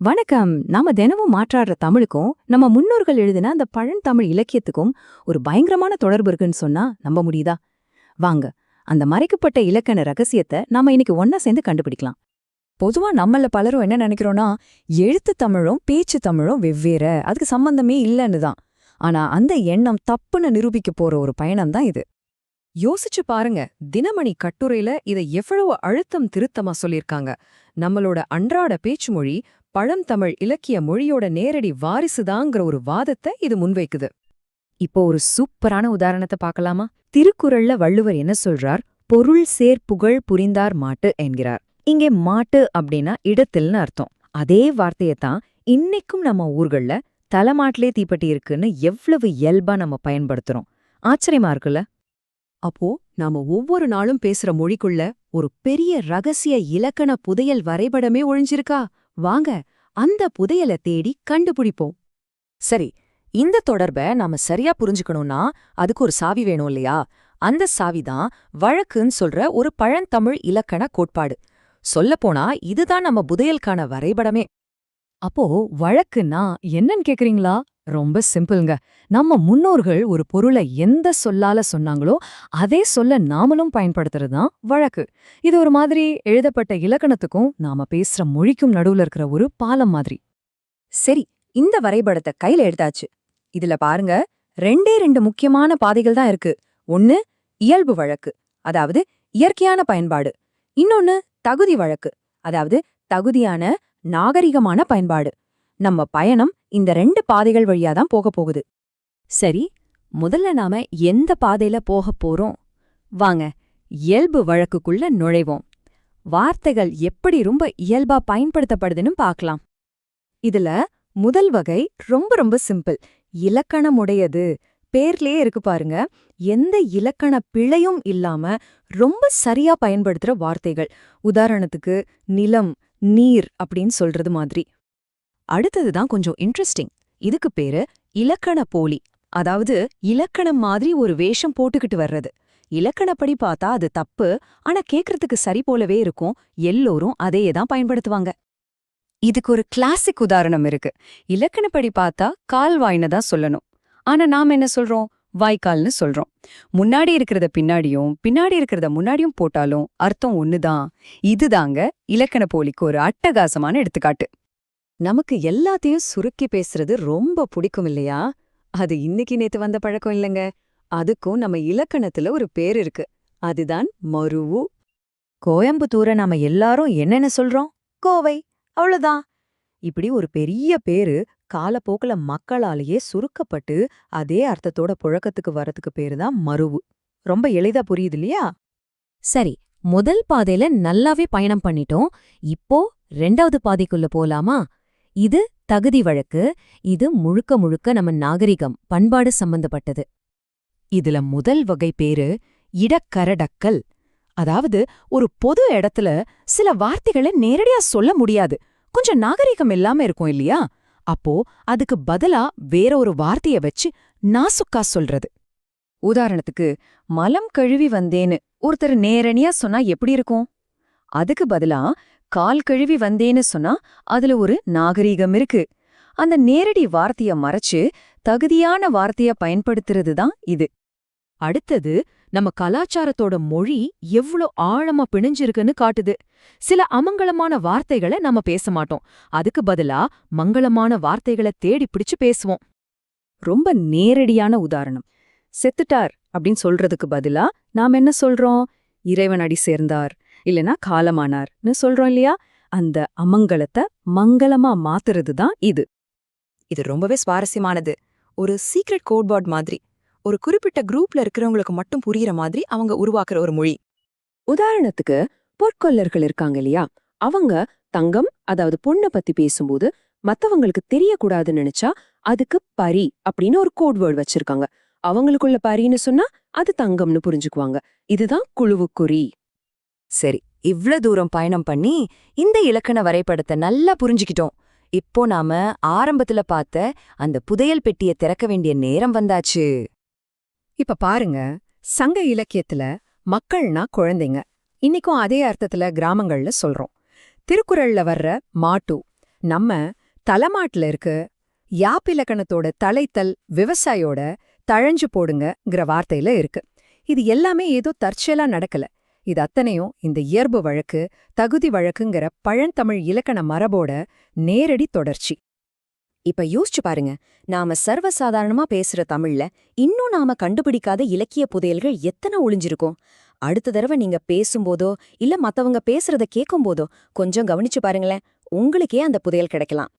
வணக்கம். நாம தினமும் மாற்றாடுற தமிழுக்கும் நம்ம முன்னோர்கள் எழுதின அந்த பழந்தமிழ் இலக்கியத்துக்கும் ஒரு பயங்கரமான தொடர்பு இருக்குன்னு சொன்னா நம்ப முடியுதா? வாங்க அந்த மறைக்கப்பட்ட இலக்கண ரகசியத்தை நாம இன்னைக்கு ஒன்னா சேர்ந்து கண்டுபிடிக்கலாம். பொதுவா நம்மள பலரும் என்ன நினைக்கிறோம்னா எழுத்து தமிழும் பேச்சு தமிழும் வெவ்வேறு அதுக்கு சம்பந்தமே இல்லைன்னு தான். ஆனா அந்த எண்ணம் தப்புன்னு நிரூபிக்க போற ஒரு பயணம் தான் இது. யோசிச்சு பாருங்க தினமணி கட்டுரையில இதை எவ்வளவு அழுத்தம் திருத்தமா சொல்லியிருக்காங்க. நம்மளோட அன்றாட பேச்சு மொழி பழந்தமிழ் இலக்கிய மொழியோட நேரடி வாரிசுதாங்கிற ஒரு வாதத்தை இது முன்வைக்குது. இப்போ ஒரு சூப்பரான உதாரணத்தை பார்க்கலாமா? திருக்குறள்ல வள்ளுவர் என்ன சொல்றார்? பொருள் சேர் புகழ் புரிந்தார் மாட்டு என்கிறார். இங்கே மாட்டு அப்படின்னா இடத்தில்னு அர்த்தம். அதே வார்த்தையத்தான் இன்னைக்கும் நம்ம ஊர்கள்ல தலைமாட்டிலே தீப்பட்டி இருக்குன்னு எவ்வளவு இயல்பா நம்ம பயன்படுத்துறோம். ஆச்சரியமா இருக்குல்ல? அப்போ நாம ஒவ்வொரு நாளும் பேசுற மொழிக்குள்ள ஒரு பெரிய ரகசிய இலக்கண புதையல் வரைபடமே ஒழிஞ்சிருக்கா? வாங்க அந்த புதையலை தேடி கண்டுபிடிப்போம். சரி இந்த தொடர்பை நாம சரியா புரிஞ்சுக்கணும்னா அதுக்கு ஒரு சாவி வேணும் இல்லையா? அந்த சாவிதான் வழக்குன்னு சொல்ற ஒரு பழந்தமிழ் இலக்கண கோட்பாடு. சொல்லப்போனா இதுதான் நம்ம புதையலுக்கான வரைபடமே. அப்போ வழக்குன்னா என்னன்னு கேக்குறீங்களா? ரொம்ப சிம்பிள்ங்க. நம்ம முன்னோர்கள் ஒரு பொருளை எந்த சொல்லால சொன்னாங்களோ அதே சொல்ல நாமளும் பயன்படுத்துறது தான் வழக்கு. இது ஒரு மாதிரி எழுதப்பட்ட இலக்கணத்துக்கும் நாம பேசுற மொழிக்கும் நடுவுல இருக்கிற ஒரு பாலம் மாதிரி. சரி இந்த வரைபடத்தை கையில எடுத்தாச்சு. இதுல பாருங்க ரெண்டே ரெண்டு முக்கியமான பாதைகள் தான் இருக்கு. ஒன்னு இயல்பு வழக்கு அதாவது இயற்கையான பயன்பாடு. இன்னொன்னு தகுதி வழக்கு அதாவது தகுதியான நாகரிகமான பயன்பாடு. நம்ம பயணம் இந்த ரெண்டு பாதைகள் வழியா தான் போக போகுது. சரி முதல்ல நாம எந்த பாதையில போக போறோம்? வாங்க இயல்பு வழக்குக்குள்ள நுழைவோம். வார்த்தைகள் எப்படி ரொம்ப இயல்பா பயன்படுத்தப்படுதுன்னு பார்க்கலாம். இதுல முதல் வகை ரொம்ப ரொம்ப சிம்பிள் இலக்கணமுடையது. பேர்லயே இருக்கு பாருங்க எந்த இலக்கண பிழையும் இல்லாம ரொம்ப சரியா பயன்படுத்துற வார்த்தைகள். உதாரணத்துக்கு நிலம் நீர் அப்படின்னு சொல்றது மாதிரி. அடுத்ததுதான் கொஞ்சம் இன்ட்ரெஸ்டிங் இதுக்கு பேரு இலக்கண போலி. அதாவது இலக்கணம் மாதிரி ஒரு வேஷம் போட்டுக்கிட்டு வர்றது. இலக்கணப்படி பார்த்தா அது தப்பு ஆனா கேக்குறதுக்கு சரி போலவே இருக்கும். எல்லோரும் அதையே தான் பயன்படுத்துவாங்க. இதுக்கு ஒரு கிளாசிக் உதாரணம் இருக்கு. இலக்கணப்படி பார்த்தா கால்வாய்னு தான் சொல்லணும். ஆனா நாம என்ன சொல்றோம்? வாய்க்கால்னு சொல்றோம். முன்னாடி இருக்கிறத பின்னாடியும் பின்னாடி இருக்கிறத முன்னாடியும் போட்டாலும் அர்த்தம் ஒண்ணுதான். இதுதாங்க இலக்கண போலிக்கு ஒரு அட்டகாசமான எடுத்துக்காட்டு. நமக்கு எல்லாத்தையும் சுருக்கி பேசுறது ரொம்ப பிடிக்கும் இல்லையா? அது இன்னைக்கு நேத்து வந்த பழக்கம் இல்லைங்க. அதுக்கும் நம்ம இலக்கணத்துல ஒரு பேர் இருக்கு. அதுதான் மருவு. கோயம்புத்தூரை நாம எல்லாரும் என்னென்ன சொல்றோம்? கோவை. அவ்வளவுதான். இப்படி ஒரு பெரிய பேரு காலப்போக்குல மக்களாலேயே சுருக்கப்பட்டு அதே அர்த்தத்தோட புழக்கத்துக்கு வரத்துக்கு பேரு தான் மருவு. ரொம்ப எளிதா புரியுது இல்லையா? சரி முதல் பாதையில நல்லாவே பயணம் பண்ணிட்டோம். இப்போ ரெண்டாவது பாதைக்குள்ள போலாமா? இது தகுதி வழக்கு. இது முழுக்க முழுக்க நம்ம நாகரிகம் பண்பாடு சம்பந்தப்பட்டது. இதுல முதல் வகை பேரு இடக்கரடக்கல். அதாவது ஒரு பொது இடத்துல சில வார்த்தைகளை நேரடியா சொல்ல முடியாது. கொஞ்சம் நாகரிகம் இல்லாம இருக்கும் இல்லையா? அப்போ அதுக்கு பதிலா வேற ஒரு வார்த்தைய வச்சு நாசுக்கா சொல்றது. உதாரணத்துக்கு மலம் கழுவி வந்தேன்னு ஒருத்தர் நேரணியா சொன்னா எப்படி இருக்கும்? அதுக்கு பதிலா கால் கழுவி வந்தேன்னு சொன்னா அதுல ஒரு நாகரீகம் இருக்கு. அந்த நேரடி வார்த்தைய மறைச்சு தகுதியான வார்த்தைய பயன்படுத்துறது தான் இது. அடுத்தது நம்ம கலாச்சாரத்தோட மொழி எவ்ளோ ஆழமா பிணைஞ்சிருக்குன்னு காட்டுது. சில அமங்கலமான வார்த்தைகளை நம்ம பேச மாட்டோம். அதுக்கு பதிலா மங்களமான வார்த்தைகளை தேடி பிடிச்சு பேசுவோம். ரொம்ப நேரடியான உதாரணம். செத்துட்டார் அப்படின்னு சொல்றதுக்கு பதிலா நாம் என்ன சொல்றோம்? இறைவன் அடி சேர்ந்தார். இல்லனா காலமானார்னு சொல்றோம் இல்லையா? அந்த அமங்கலத்தை மங்களமா மாத்துறது தான் இது. இது ரொம்பவே சுவாரஸ்யமானது. ஒரு சீக்ரெட் கோட்பாட் மாதிரி ஒரு குறிப்பிட்ட குரூப்ல இருக்கிறவங்களுக்கு மட்டும் புரியுற மாதிரி அவங்க உருவாக்குற ஒரு மொழி. உதாரணத்துக்கு பொற்கொல்லர்கள் இருக்காங்க இல்லையா? அவங்க தங்கம் அதாவது பொண்ணை பத்தி பேசும்போது மத்தவங்களுக்கு தெரியக்கூடாதுன்னு நினைச்சா அதுக்கு பரி அப்படின்னு ஒரு கோட்வேர்டு வச்சிருக்காங்க. அவங்களுக்குள்ள பரின்னு சொன்னா அது தங்கம்னு புரிஞ்சுக்குவாங்க. இதுதான் குழுவுக்குறி. சரி இவ்ளோ தூரம் பயணம் பண்ணி இந்த இலக்கண வரைபடத்தை நல்லா புரிஞ்சுக்கிட்டோம். இப்போ நாம ஆரம்பத்துல பார்த்த அந்த புதையல் பெட்டியை திறக்க வேண்டிய நேரம் வந்தாச்சு. இப்ப பாருங்க சங்க இலக்கியத்துல மக்கள்னா குழந்தைங்க. இன்னைக்கும் அதே அர்த்தத்துல கிராமங்கள்ல சொல்றோம். திருக்குறள்ல வர்ற மாட்டு நம்ம தலைமாட்டுல இருக்கு யாப்பிலக்கணத்தோட தலைத்தல் விவசாயோட தழஞ்சு போடுங்கங்கிற வார்த்தையில இருக்கு. இது எல்லாமே ஏதோ தற்செயலா நடக்கல. இது அத்தனையும் இந்த இயல்பு வழக்கு தகுதி வழக்குங்கிற பழந்தமிழ் இலக்கண மரபோட நேரடி தொடர்ச்சி. இப்ப யோசிச்சு பாருங்க நாம சர்வசாதாரணமா பேசுற தமிழ்ல இன்னும் நாம கண்டுபிடிக்காத இலக்கிய புதையல்கள் எத்தனை ஒளிஞ்சிருக்கும்? அடுத்த தடவை நீங்க பேசும்போதோ இல்ல மத்தவங்க பேசுறத கேட்கும்போதோ கொஞ்சம் கவனிச்சு பாருங்களேன் உங்களுக்கே அந்த புதையல் கிடைக்கலாம்.